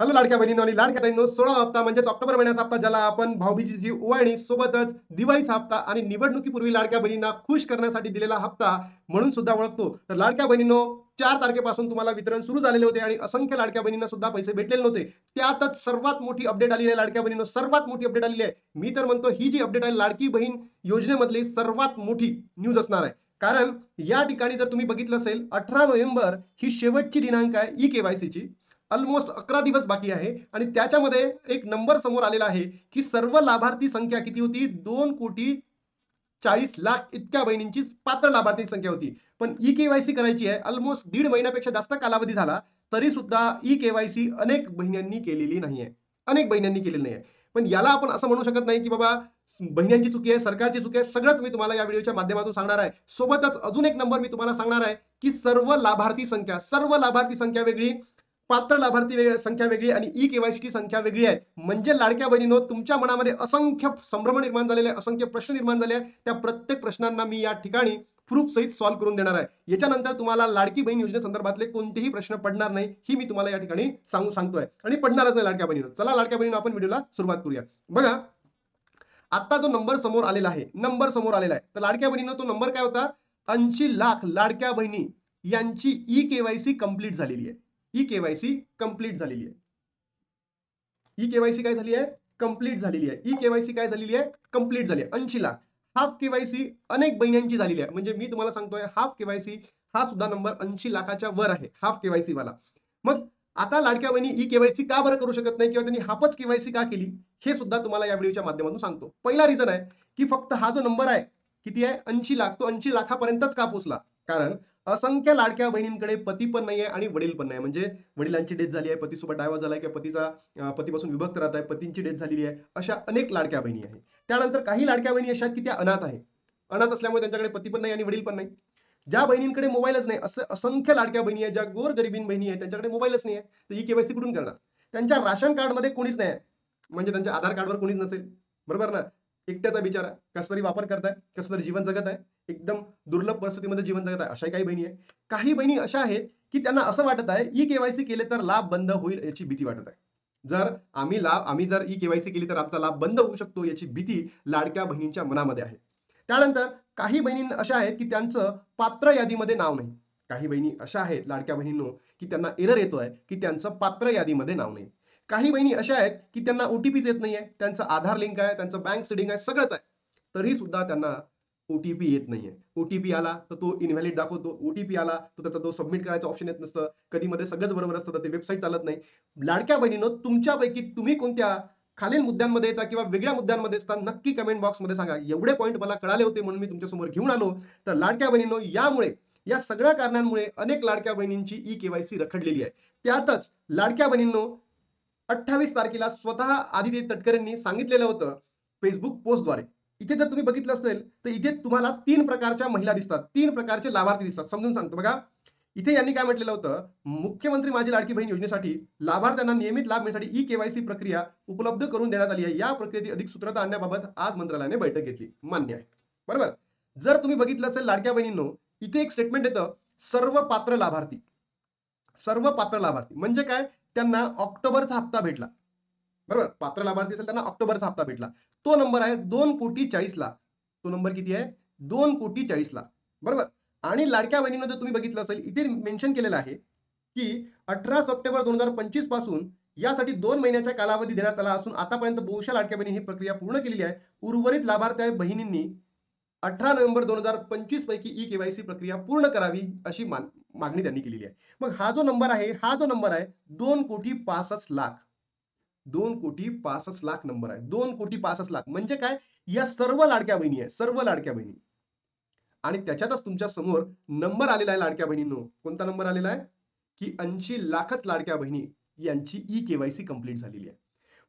Hello लाडक्या बहिणींनो आणि लाडक्या ताईंनो सोळा हप्ता म्हणजेच ऑक्टोबर महिन्याचा हप्ता ज्याला आपण भाऊबीजीची ओवाळणी सोबतच दिवाळीचा हप्ता आणि निवडणुकीपूर्वी लाडक्या बहिणींना खुश करण्यासाठी दिलेला हप्ता म्हणून सुद्धा ओळखतो. तर लाडक्या बहिणींनो चार तारखेपासून तुम्हाला वितरण सुरू झालेले होते आणि असंख्य लाडक्या बहिणींना सुद्धा पैसे भेटलेले नव्हते. त्यातच सर्वात मोठी अपडेट आलेली आहे लाडक्या बहिणीनं सर्वात मोठी अपडेट आलेली आहे. मी तर म्हणतो ही जी अपडेट आहे लाडकी बहीण योजनेमधली सर्वात मोठी न्यूज असणार आहे. कारण या ठिकाणी जर तुम्ही बघितलं असेल अठरा नोव्हेंबर ही शेवटची दिनांक आहे ई केवायसीची ऑलमोस्ट अकरा दिवस बाकी आहे. आणि त्याच्यामध्ये एक नंबर समोर आलेला आहे की सर्व लाभार्थी संख्या किती होती? दोन कोटी चाळीस लाख इतक्या बहिणींची पात्र लाभार्थी संख्या होती. पण ई केवायसी करायची आहे. ऑलमोस्ट दीड महिन्यापेक्षा जास्त कालावधी झाला तरी सुद्धा ई केवायसी अनेक बहिणींनी केलेली नाही आहे अनेक बहिणींनी केलेली नाही आहे पण याला आपण असं म्हणू शकत नाही की बाबा बहिण्यांची चुकी आहे सरकारची चुकी आहे सगळंच मी तुम्हाला या व्हिडिओच्या माध्यमातून सांगणार आहे. सोबतच अजून एक नंबर मी तुम्हाला सांगणार आहे की सर्व लाभार्थी संख्या सर्व लाभार्थी संख्या वेगळी. पात्र लाभार्थी संख्या वेगळी आणि ई केवायसीची संख्या वेगळी आहे. म्हणजे लाडक्या बहिणीनो तुमच्या मनामध्ये असंख्य संभ्रम निर्माण झालेले आहे असंख्य प्रश्न निर्माण झाले त्या प्रत्येक प्रश्नांना मी या ठिकाणी प्रूफ सहित सॉल्व्ह करून देणार आहे. याच्यानंतर तुम्हाला लाडकी बहीण योजनेसंदर्भातले कोणतेही प्रश्न पडणार नाही ही मी तुम्हाला या ठिकाणी सांगू सांगतोय. आणि पडणारच नाही लाडक्या बहिणीनं. चला लाडक्या बहिणीनं आपण व्हिडिओला सुरुवात करूया. बघा आता जो नंबर समोर आलेला आहे नंबर समोर आलेला आहे. तर लाडक्या बहिणीनं तो नंबर काय होता? ऐंशी लाख लाडक्या बहिणी यांची ई केवायसी कंप्लीट झालेली आहे. ई केवायसी कंप्लीट झालेली आहे. ई केवायसी काय झाली आहे? कंप्लीट झालेली आहे. ई केवायसी काय झालेली आहे? कंप्लीट झाली आहे. ऐंशी लाख हाफ केवायसी अनेक बहिण्यांची झालेली आहे. म्हणजे मी तुम्हाला सांगतोय हाफ केवायसी हा सुद्धा नंबर ऐंशी लाखाच्या वर आहे. हाफ केवायसी वाला. मग आता लाडक्या बहिणी ई केवायसी का बरं करू शकत नाही किंवा त्यांनी हाफच केवायसी का केली हे सुद्धा तुम्हाला या व्हिडिओच्या माध्यमातून सांगतो. पहिला रिझन आहे की फक्त हा जो नंबर आहे किती आहे? ऐंशी लाख. तो ऐंशी लाखापर्यंतच का पोचला? कारण असंख्य लाडक्या बहिणींकडे पती पण नाही आहे आणि वडील पण नाही म्हणजे वडिलांची डेथ झाली आहे पतीसोबत डायव्हर्स झाला आहे किंवा पतीचा पतीपासून विभक्त राहत आहे पतींची डेथ झालेली आहे अशा अनेक लाडक्या बहिणी आहेत. त्यानंतर काही लाडक्या बहिणी अशा आहेत की त्या अनाथ आहे अनाथ असल्यामुळे त्यांच्याकडे पती पण नाही आणि वडील पण नाही. ज्या बहिणींकडे मोबाईलच नाही असं असंख्य लाडक्या बहिणी आहेत ज्या गोर गरिबीन बहिणी आहेत त्यांच्याकडे मोबाईलच नाही आहे तर ही केवायसी कुठून करणार? त्यांच्या राशन कार्डमध्ये कोणीच नाही आहे. म्हणजे त्यांच्या आधार कार्डवर कोणीच नसेल. बरोबर ना? एकट्याचा बिचारा कसं तरी वापर करताय कसं तरी जीवन जगत आहे एकदम दुर्लभ परिस्थितीमध्ये जीवन जगत आहे अशाही काही बहिणी आहे. काही बहिणी अशा आहेत की त्यांना असं वाटत आहे ई केवायसी केले तर लाभ बंद होईल याची भीती वाटत आहे. जर आम्ही लाभ आम्ही जर ई केवायसी केली तर आमचा लाभ बंद होऊ शकतो याची भीती लाडक्या बहिणींच्या मनामध्ये आहे. त्यानंतर काही बहिणी अशा आहेत की त्यांचं पात्र यादीमध्ये नाव नाही. काही बहिणी अशा आहेत लाडक्या बहिणींनो की त्यांना एरर येतोय की त्यांचं पात्र यादीमध्ये नाव नाही. काही बहिणी अशा आहेत की त्यांना ओटीपीच येत नाहीये त्यांचं आधार लिंक आहे त्यांचं बँक सेडिंग आहे सगळंच आहे. तरी सुद्धा त्यांना ओटीपी येत नाहीये. ओटीपी आला तर तो इनव्हॅलिड दाखवतो. ओटीपी आला तर त्याचा तो सबमिट करायचा ऑप्शन येत नसतं. कधी मध्ये सगळंच बरोबर असतं तर ते वेबसाईट चालत नाही. लाडक्या बहिणीनं तुमच्यापैकी तुम्ही कोणत्या खालील मुद्द्यांमध्ये येता किंवा वेगळ्या मुद्द्यांमध्ये असता नक्की कमेंट बॉक्समध्ये सांगा. एवढे पॉईंट मला कळाले होते म्हणून मी तुमच्यासमोर घेऊन आलो. तर लाडक्या बहिणीनो यामुळे या सगळ्या कारणांमुळे अनेक लाडक्या बहिणींची ई केवायसी रखडलेली आहे. त्यातच लाडक्या बहिणींनो अठ्ठावीस तारखेला स्वतः आदित्य तटकरेंनी सांगितलेलं होतं फेसबुक पोस्टद्वारे इथे जर तुम्ही बघितलं असेल तर इथे तुम्हाला तीन प्रकारच्या महिला दिसतात. तीन प्रकारचे लाभार्थी दिसतात. समजून सांगतो बघा. इथे यांनी काय म्हटलेलं होतं? मुख्यमंत्री माझी लाडकी बहीण योजनेसाठी लाभार्थ्यांना नियमित लाभ मिळण्यासाठी ई केवायसी प्रक्रिया उपलब्ध करून देण्यात आली आहे. या प्रक्रियेची अधिक सूत्रता आणण्याबाबत आज मंत्रालयाने बैठक घेतली. मान्य आहे. बरोबर? जर तुम्ही बघितलं असेल लाडक्या बहिणींनो इथे एक स्टेटमेंट येतं सर्व पात्र लाभार्थी. सर्व पात्र लाभार्थी. म्हणजे काय? त्यांना ऑक्टोबरचा हप्ता भेटला. बरोबर? पात्र लाभार्थी असेल त्यांना ऑक्टोबरचा हप्ता भेटला. तो नंबर आहे दोन कोटी चाळीस लाख. तो नंबर किती आहे? दोन कोटी चाळीस लाख. बरोबर? आणि लाडक्या बहिणीनं जर तुम्ही बघितलं असेल इथे मेन्शन केलेलं आहे की अठरा सप्टेंबर दोन हजार पंचवीसपासून यासाठी दोन महिन्याचा कालावधी देण्यात आला असून आतापर्यंत बहुशा लाडक्या बहिणी ही प्रक्रिया पूर्ण केलेली आहे. उर्वरित लाभार्थी बहिणींनी अठरा नोव्हेंबर दोन हजार पंचवीस पैकी ई केवायसी प्रक्रिया पूर्ण करावी अशी मान- मागणी त्यांनी केलेली आहे. मग हा जो नंबर आहे हा जो नंबर आहे दोन कोटी पासष्ट लाख. दोन कोटी पासष्ट लाख नंबर आहे. दोन कोटी पासष्ट लाख. म्हणजे काय? या सर्व लाडक्या बहिणी आहे. सर्व लाडक्या बहिणी. आणि त्याच्यातच तुमच्यासमोर नंबर आलेला आहे लाडक्या बहिणींनो. कोणता नंबर आलेला आहे? की ऐंशी लाखच लाडक्या बहिणी यांची ई केवायसी कंप्लीट झालेली आहे.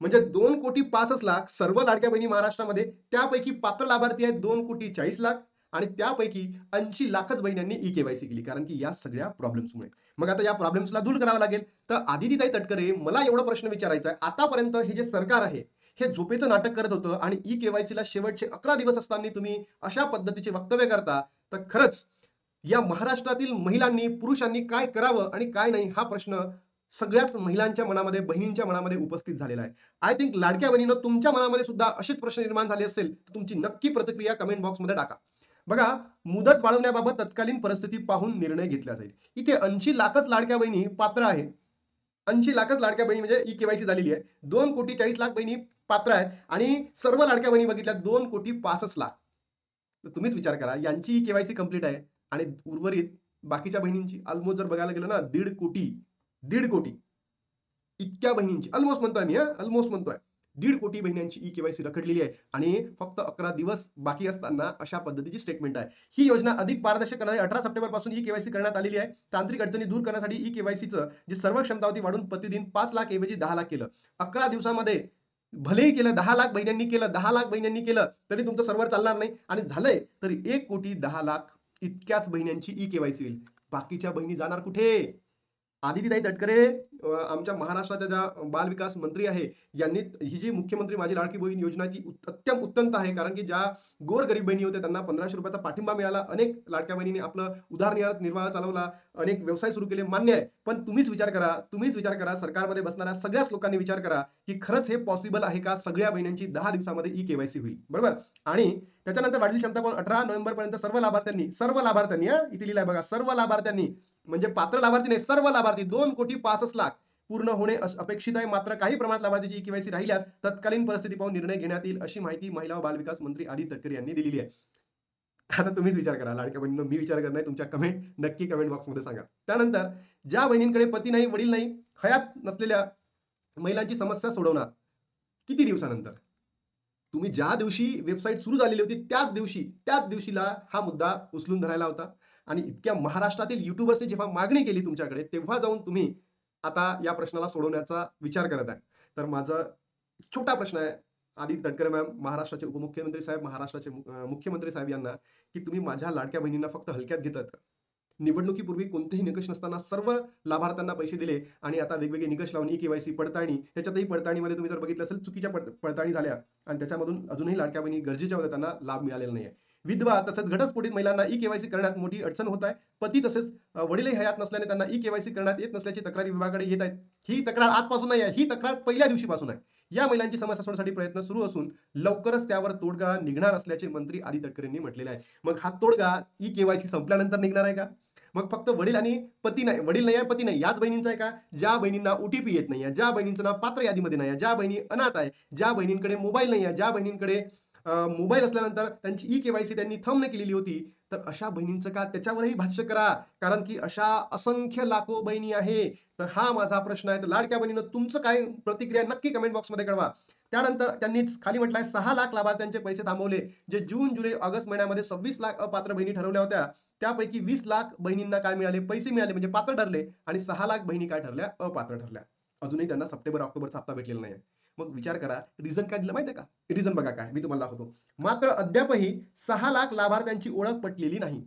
म्हणजे दोन कोटी पासष्ट लाख सर्व लाडक्या बहिणी महाराष्ट्रामध्ये त्यापैकी पात्र लाभार्थी आहेत दोन कोटी चाळीस लाख. आणि त्यापैकी ऐंशी लाखच बहिण्यांनी ई केवायसी केली कारण की या सगळ्या प्रॉब्लेम्समुळे मग आता या प्रॉब्लेम्सला दूर करावं लागेल. तर आदितीताई तटकरे मला एवढा प्रश्न विचारायचा आहे आतापर्यंत हे जे सरकार आहे हे झोपेचं नाटक करत होतं आणि ई केवायसीला शेवटचे अकरा दिवस असताना तुम्ही अशा पद्धतीचे वक्तव्य करता तर खरंच या महाराष्ट्रातील महिलांनी पुरुषांनी काय करावं आणि काय नाही हा प्रश्न सगळ्याच महिलांच्या मनामध्ये बहिणींच्या मनामध्ये उपस्थित झालेला आहे. आय थिंक लाडक्या बहिणीनं तुमच्या मनामध्ये सुद्धा असेच प्रश्न निर्माण झाले असेल तर तुमची नक्की प्रतिक्रिया कमेंट बॉक्समध्ये टाका. बघा मुदत वाढवण्याबाबत तत्कालीन परिस्थिती पाहून निर्णय घेतला जाईल. इथे ऐंशी लाखच लाडक्या बहिणी पात्र आहे ऐंशी लाखच लाडक्या बहिणी म्हणजे ई केवायसी झालेली आहे. दोन कोटी चाळीस लाख बहिणी पात्र आहेत आणि सर्व लाडक्या बहिणी बघितल्या दोन कोटी पासष्ट लाख. तर तुम्हीच विचार करा यांची ई केवायसी कंप्लीट आहे आणि उर्वरित बाकीच्या बहिणींची ऑलमोस्ट जर बघायला गेलं ना दीड कोटी दीड कोटी. इतक्या बहिणींची. ऑलमोस्ट म्हणतोय मी ऑलमोस्ट म्हणतोय. दीड कोटी महिन्यांची ई केवायसी रखडलेली आहे. आणि फक्त अकरा दिवस बाकी असताना अशा पद्धतीची स्टेटमेंट आहे. ही योजना अधिक पारदर्शक करणारी अठरा सप्टेंबरपासून ई केवायसी करण्यात आलेली आहे. तांत्रिक अडचणी दूर करण्यासाठी ई केवायसीचं जे सर्व क्षमता होती वाढून प्रतिदिन पाच लाख ऐवजी दहा लाख केलं. अकरा दिवसामध्ये भलेही केलं दहा लाख महिन्यांनी केलं दहा लाख महिन्यांनी केलं तरी तुमचं सर्व्हर चालणार नाही. आणि झालंय तरी एक कोटी दहा लाख इतक्याच बहिण्यांची ई केवायसी होईल. बाकीच्या बहिणी जाणार कुठे? आदितीताई तटकरे आमच्या महाराष्ट्राच्या ज्या बालविकास मंत्री आहे यांनी ही जी मुख्यमंत्री माझी लाडकी बहीण योजनाची ती अत्यंत उत्तंत आहे. कारण की ज्या गोरगरीब बहिणी होत्या त्यांना पंधराशे रुपयाचा पाठिंबा मिळाला. अनेक लाडक्या बहिणीने आपलं उदारनिर्वाह निर्वाह चालवला. अनेक व्यवसाय सुरू केले. मान्य आहे. पण तुम्हीच विचार करा. तुम्हीच विचार करा. सरकारमध्ये बसणाऱ्या सगळ्याच लोकांनी विचार करा की खरंच हे पॉसिबल आहे का सगळ्या बहिणींची दहा दिवसामध्ये ई केवायसी होईल? बरोबर? आणि त्याच्यानंतर वाढली क्षमता पण अठरा नोव्हेंबर पर्यंत सर्व लाभार्थ्यांनी सर्व लाभार्थ्यांनी इथे इथे लिहिलंय बघा सर्व लाभार्थ्यांनी म्हणजे पात्र लाभार्थी नाही सर्व लाभार्थी दोन कोटी पासष्ट लाख पूर्ण होणे अपेक्षित आहे. मात्र काही प्रमाणात लाभार्थीची केवायसी राहिल्यास तत्कालीन परिस्थिती पाहून निर्णय घेण्यात येईल अशी माहिती महिला व बालविकास मंत्री आदी तटकरे यांनी दिलेली आहे. आता तुम्हीच विचार करा लाडक्या बहिणीनं मी विचार करत नाही तुमच्या कमेंट नक्की कमेंट बॉक्समध्ये सांगा. त्यानंतर ज्या बहिणींकडे पती नाही वडील नाही हयात नसलेल्या महिलांची समस्या सोडवणार किती दिवसानंतर? तुम्ही ज्या दिवशी वेबसाईट सुरू झालेली होती त्याच दिवशी त्याच दिवशीला हा मुद्दा उचलून धरायला होता. आणि इतक्या महाराष्ट्रातील युट्यूबर्सने जेव्हा मागणी केली तुमच्याकडे तेव्हा जाऊन तुम्ही आता या प्रश्नाला सोडवण्याचा विचार करत आहे. तर माझा छोटा प्रश्न आहे आदित्य तटकरे मॅम महाराष्ट्राचे उपमुख्यमंत्री साहेब महाराष्ट्राचे मुख्यमंत्री साहेब यांना की तुम्ही माझ्या लाडक्या बहिणींना फक्त हलक्यात घेतात निवडणुकीपूर्वी कोणतेही निकष नसताना सर्व लाभार्थ्यांना पैसे दिले आणि आता वेगवेगळे निकष लावून ई केवायसी पडताळणी त्याच्यातही पडताळणीमध्ये तुम्ही जर बघितलं असेल चुकीच्या पड- पडताळणी झाल्या. आणि त्याच्यामधून अजूनही लाडक्या बहिणी गरजेच्या होत्या त्यांना लाभ मिळालेला नाही आहे विधवा तसंच घटस्फोटित महिलांना ई केवायसी करण्यात मोठी अडचण होत आहे. पती तसेच वडीलही हयात नसल्याने त्यांना ई केवायसी करण्यात येत नसल्याची तक्रारी विभागाकडे येत आहेत. ही तक्रार आजपासून नाही आहे ही तक्रार पहिल्या दिवशीपासून आहे. या महिलांची समस्या सोडण्यासाठी प्रयत्न सुरू असून लवकरच त्यावर तोडगा निघणार असल्याचे मंत्री आदी तटकरेंनी म्हटलेले आहे. मग हा तोडगा ई केवायसी संपल्यानंतर निघणार आहे का? मग फक्त वडील आणि पती नाही वडील नाही आहे पती नाही याच बहिणींचा आहे का? ज्या बहिणींना ओटीपी येत नाही आहे ज्या बहिणींचं नाव पात्र यादीमध्ये नाही आहे ज्या बहिणी अनाथ आहे ज्या बहिणींकडे मोबाईल नाही आहे ज्या बहिणींकडे मोबाईल असल्यानंतर त्यांची ई केवायसी त्यांनी थंब केलेली होती. तर अशा बहिणींचं का त्याच्यावरही भाष्य करा. कारण की अशा असंख्य लाखो बहिणी आहे. तर हा माझा प्रश्न आहे. तर लाडक्या बहिणीनं तुमचं काय प्रतिक्रिया नक्की कमेंट बॉक्समध्ये कळवा. त्यानंतर त्यांनीच खाली म्हटलंय सहा लाख लाभार्थ्यांचे पैसे थांबवले जे जून जुलै ऑगस्ट महिन्यामध्ये सव्वीस लाख अपात्र बहिणी ठरवल्या होत्या. त्यापैकी वीस लाख बहिणींना काय मिळाले? पैसे मिळाले म्हणजे पात्र ठरले आणि सहा लाख बहिणी काय ठरल्या? अपात्र ठरल्या. अजूनही त्यांना सप्टेंबर ऑक्टोबरचा हप्ता भेटलेला नाही मग विचार करा रिझन काय दिलं माहितीये का? रिझन बघा काय मी तुम्हाला दाखवतो. मात्र अद्यापही सहा लाख लाभार्थ्यांची ओळख पटलेली नाही.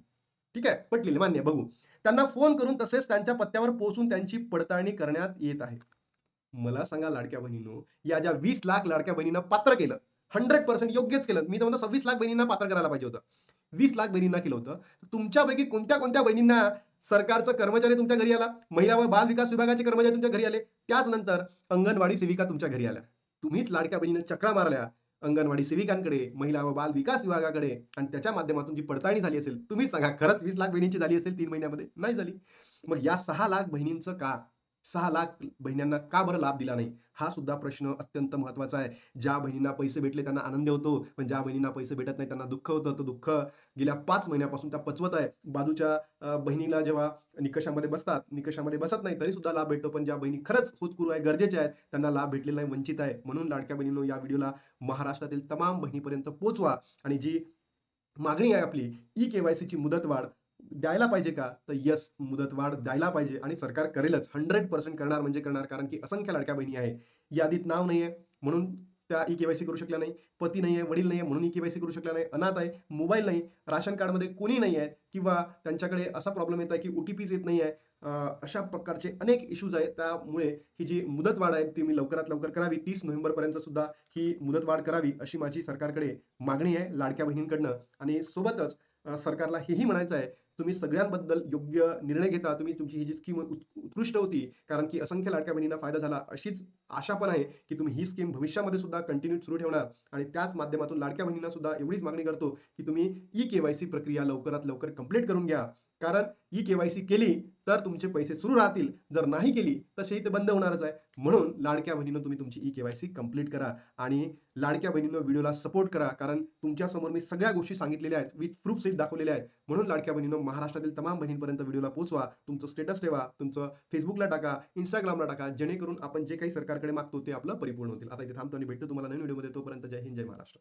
ठीक आहे? पटलेली मान्य बघू. त्यांना फोन करून तसेच त्यांच्या पत्त्यावर पोहोचून त्यांची पडताळणी करण्यात येत आहे. मला सांगा लाडक्या बहिणीनो या ज्या वीस लाख लाडक्या बहिणींना पात्र केलं हंड्रेड पर्सेंट योग्यच केलं मी तर म्हणतो सव्वीस लाख बहिणींना पात्र करायला पाहिजे होतं. वीस लाख बहिणींना केलं होतं. तुमच्यापैकी कोणत्या कोणत्या बहिणींना सरकारचं कर्मचारी तुमच्या घरी आला? महिला व बाल विकास विभागाचे कर्मचारी तुमच्या घरी आले? त्याच नंतर अंगणवाडी सेविका तुमच्या घरी आल्या. तुम्हीच लाडक्या बहिणीनं चक्रा मारल्या अंगणवाडी सेविकांकडे महिला व बाल विकास विभागाकडे. आणि त्याच्या माध्यमातून जी पडताळणी झाली असेल तुम्हीच सांगा खरंच वीस लाख बहिणींची झाली असेल तीन महिन्यामध्ये? नाही झाली. मग या सहा लाख बहिणींचं का? सहा लाख बहिणींना का बरं लाभ दिला नाही? हा सुद्धा प्रश्न अत्यंत महत्त्वाचा आहे. ज्या बहिणींना पैसे भेटले त्यांना आनंद होतो पण ज्या बहिणींना पैसे भेटत नाही त्यांना दुःख होतं. तो दुःख गेल्या पाच महिन्यापासून त्या पचवत आहे. बाजूच्या बहिणीला जेव्हा निकषामध्ये बसतात निकषामध्ये बसत नाही तरी सुद्धा लाभ भेटतो. पण ज्या बहिणी खरंच होतकुरू आहे गरजेच्या आहेत त्यांना लाभ भेटलेला नाही वंचित आहे. म्हणून लाडक्या बहिणींनो या व्हिडिओला महाराष्ट्रातील तमाम बहिणीपर्यंत पोहोचवा. आणि जी मागणी आहे आपली ई केवायसीची मुदतवाढ द्यायला पाहिजे का? तर यस मुदतवाढ द्यायला पाहिजे. आणि सरकार करेलच. हंड्रेड पर्सेंट करणार म्हणजे करणार. कारण की असंख्य लाडक्या बहिणी आहे यादीत नाव नाही आहे म्हणून त्या ई केवायसी करू शकल्या नाही. पती नाही आहे वडील नाही आहे म्हणून ई केवायसी करू शकल्या नाही. अनाथ आहे मोबाईल नाही. राशन कार्डमध्ये कोणी नाही आहे. किंवा त्यांच्याकडे असा प्रॉब्लेम येत आहे की ओ टी पीज येत नाही आहे अशा प्रकारचे अनेक इश्यूज आहेत. त्यामुळे ही जी मुदतवाढ आहे ती मी लवकरात लवकर करावी. तीस नोव्हेंबरपर्यंत सुद्धा ही मुदतवाढ करावी अशी माझी सरकारकडे मागणी आहे लाडक्या बहिणींकडनं. आणि सोबतच सरकारला हेही म्हणायचं आहे तुम्ही सगळ्यांबद्दल योग्य निर्णय घेता तुम्ही तुमची ही जी स्कीम उत्कृष्ट होती कारण की असंख्य लाडक्या बहिणींना फायदा झाला अशीच आशा पण आहे की तुम्ही ही स्कीम भविष्यामध्ये सुद्धा कंटिन्यू सुरू ठेवणार. आणि त्याच माध्यमातून लाडक्या बहिणींना सुद्धा एवढीच मागणी करतो की तुम्ही ई केवायसी प्रक्रिया लवकरात लवकर कंप्लीट करून घ्या. कारण ई केवायसी केली तर तुमचे पैसे सुरू राहतील. जर नाही केली तर शेती बंद होणारच आहे. म्हणून लाडक्या बहिणीनं तुम्ही तुमची ई केवायसी कंप्लीट करा आणि लाडक्या बहिणीनं व्हिडिओला सपोर्ट करा. कारण तुमच्यासमोर मी सगळ्या गोष्टी सांगितलेल्या आहेत. विथ प्रूफ सहित दाखवलेल्या आहेत. म्हणून लाडक्या बहिणीनं महाराष्ट्रातील तमाम बहिणींपर्यंत व्हिडिओला पोहोचवा. तुमचं स्टेटस ठेवा. तुमचं फेसबुकला टाका इंस्टाग्रामला टाका. जेणेकरून आपण जे काही सरकारकडे मागतो ते आपलं परिपूर्ण होतील. आता इथे थांबतो आणि भेटतो तुम्हाला नवीन व्हिडिओमध्ये तोपर्यंत जय हिंद जय महाराष्ट्र.